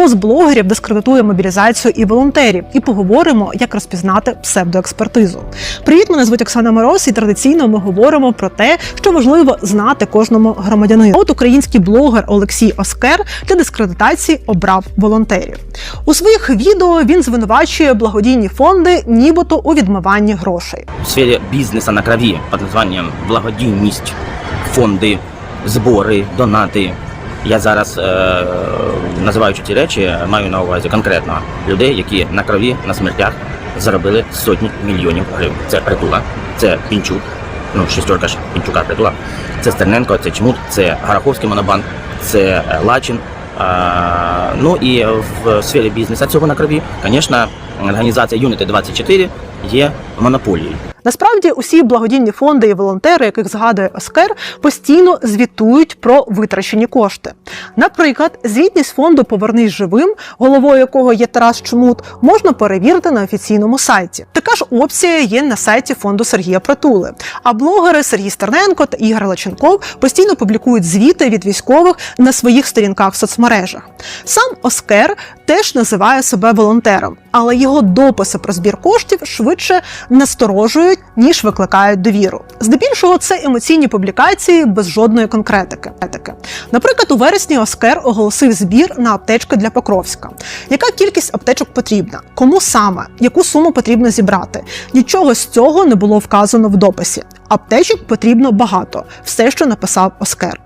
хто з блогерів дискредитує мобілізацію і волонтерів, і поговоримо, як розпізнати псевдоекспертизу. Привіт, мене звуть Оксана Мороз, і традиційно ми говоримо про те, що важливо знати кожному громадянину. От український блогер Олексій Оскер для дискредитації обрав волонтерів. У своїх відео він звинувачує благодійні фонди, нібито у відмиванні грошей. в сфере бизнеса на крови под названием благодійність, фонди, збори, донати. Я зараз е, називаючи ці речі, маю на увазі конкретно людей, які на крові, на смертях заробили сотні мільйонів гривень. Це притула, це Пінчук, ну шестерка ж Пінчука притула, це Стерненко, це Чмут, це Гараховський монобанк, це е, Лачин. А, ну і в сфері бізнесу цього на крові, звісно, організація Unity 24 є монополією. Насправді усі благодійні фонди і волонтери, яких згадує Оскар, постійно звітують про витрачені кошти. Наприклад, звітність фонду Повернись живим, головою якого є Тарас Чмут, можна перевірити на офіційному сайті. Така ж опція є на сайті фонду Сергія Притули. А блогери Сергій Стерненко та Ігор Лаченков постійно публікують звіти від військових на своїх сторінках в соцмережах. Сам Оскар теж називає себе волонтером, але його дописи про збір коштів швидше насторожують ніж викликають довіру. Здебільшого це емоційні публікації без жодної конкретики. Наприклад, у вересні Оскар оголосив збір на аптечки для Покровська. Яка кількість аптечок потрібна? Кому саме? Яку суму потрібно зібрати? Нічого з цього не було вказано в дописі. Аптечок потрібно багато, все, що написав Оскар.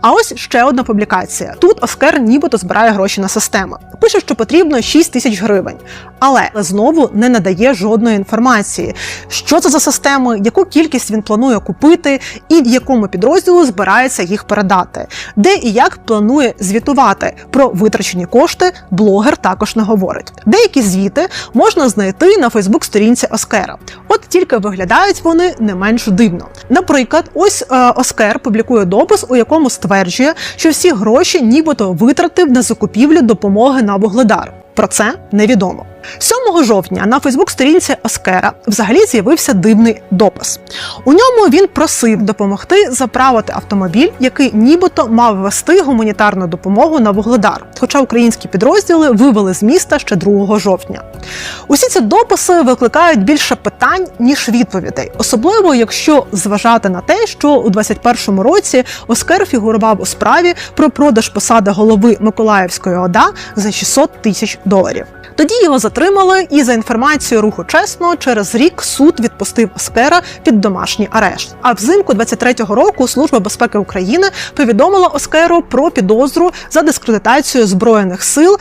А ось ще одна публікація. Тут Оскар нібито збирає гроші на систему. Пише, що потрібно 6 тисяч гривень, але знову не надає жодної інформації, що це за системи, яку кількість він планує купити, і якому підрозділу збирається їх передати, де і як планує звітувати про витрачені кошти. Блогер також не говорить. Деякі звіти можна знайти на Фейсбук-сторінці Оскара. От тільки виглядають вони не менш дивно. Наприклад, ось е, Оскар публікує допис, у якому стверджує, що всі гроші нібито витратив на закупівлю допомоги на Вугледар. Про це невідомо. 7 жовтня на Фейсбук-сторінці Оскера взагалі з'явився дивний допис. У ньому він просив допомогти заправити автомобіль, який нібито мав вести гуманітарну допомогу на Вугледар. Хоча українські підрозділи вивели з міста ще 2 жовтня. Усі ці дописи викликають більше питань ніж відповідей, особливо якщо зважати на те, що у 21-му році Оскар фігурував у справі про продаж посади голови Миколаївської ОДА за 600 тисяч доларів. Тоді його затримали, і за інформацією руху чесно, через рік суд відпустив Оскера під домашній арешт. А взимку 23-го року Служба безпеки України повідомила Оскеру про підозру за дискредитацію збройних сил